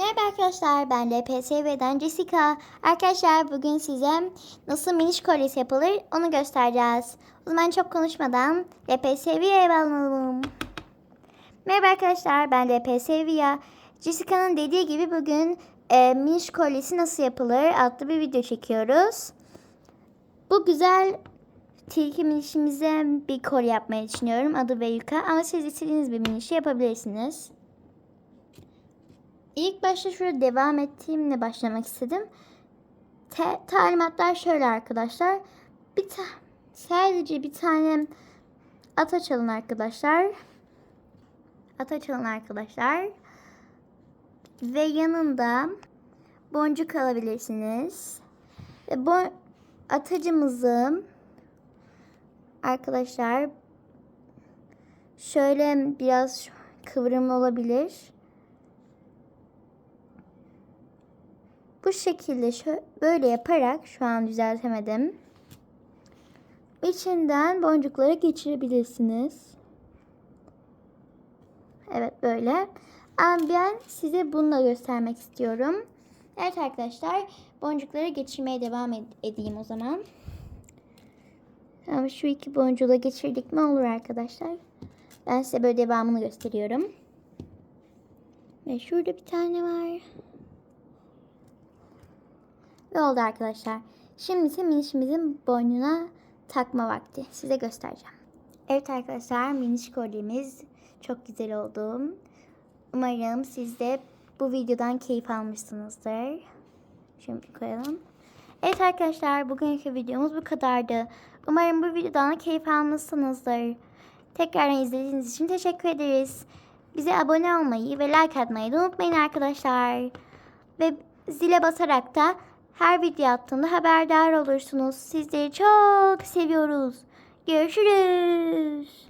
Merhaba arkadaşlar ben LPSV'den Jessica. Arkadaşlar bugün size nasıl miniş kolyesi yapılır onu göstereceğiz. O zaman çok konuşmadan LPSV'ye bağlanalım. Merhaba arkadaşlar ben LPSV. Jessica'nın dediği gibi bugün e, miniş kolyesi nasıl yapılır adlı bir video çekiyoruz. Bu güzel tilki minişimize bir kolye yapmayı düşünüyorum. Adı Beyuka ama siz istediğiniz bir minişi yapabilirsiniz. İlk başta şurada devam ettiğimle başlamak istedim. Te- talimatlar şöyle arkadaşlar. Bir ta sadece bir tane at açalım arkadaşlar. At açalım arkadaşlar. Ve yanında boncuk alabilirsiniz. Ve bu atacımızı arkadaşlar şöyle biraz kıvrım olabilir. Bu şekilde şö- böyle yaparak şu an düzeltemedim. İçinden boncukları geçirebilirsiniz. Evet böyle. Ben size bunu da göstermek istiyorum. Evet arkadaşlar boncukları geçirmeye devam ed- edeyim o zaman. Ama şu iki boncuğu da geçirdik mi olur arkadaşlar. Ben size böyle devamını gösteriyorum. Ve şurada bir tane var. Ve oldu arkadaşlar. Şimdi ise minişimizin boynuna takma vakti. Size göstereceğim. Evet arkadaşlar miniş kolyemiz çok güzel oldu. Umarım siz de bu videodan keyif almışsınızdır. Şimdi koyalım. Evet arkadaşlar bugünkü videomuz bu kadardı. Umarım bu videodan keyif almışsınızdır. Tekrardan izlediğiniz için teşekkür ederiz. Bize abone olmayı ve like atmayı da unutmayın arkadaşlar. Ve zile basarak da her video attığımda haberdar olursunuz. Sizleri çok seviyoruz. Görüşürüz.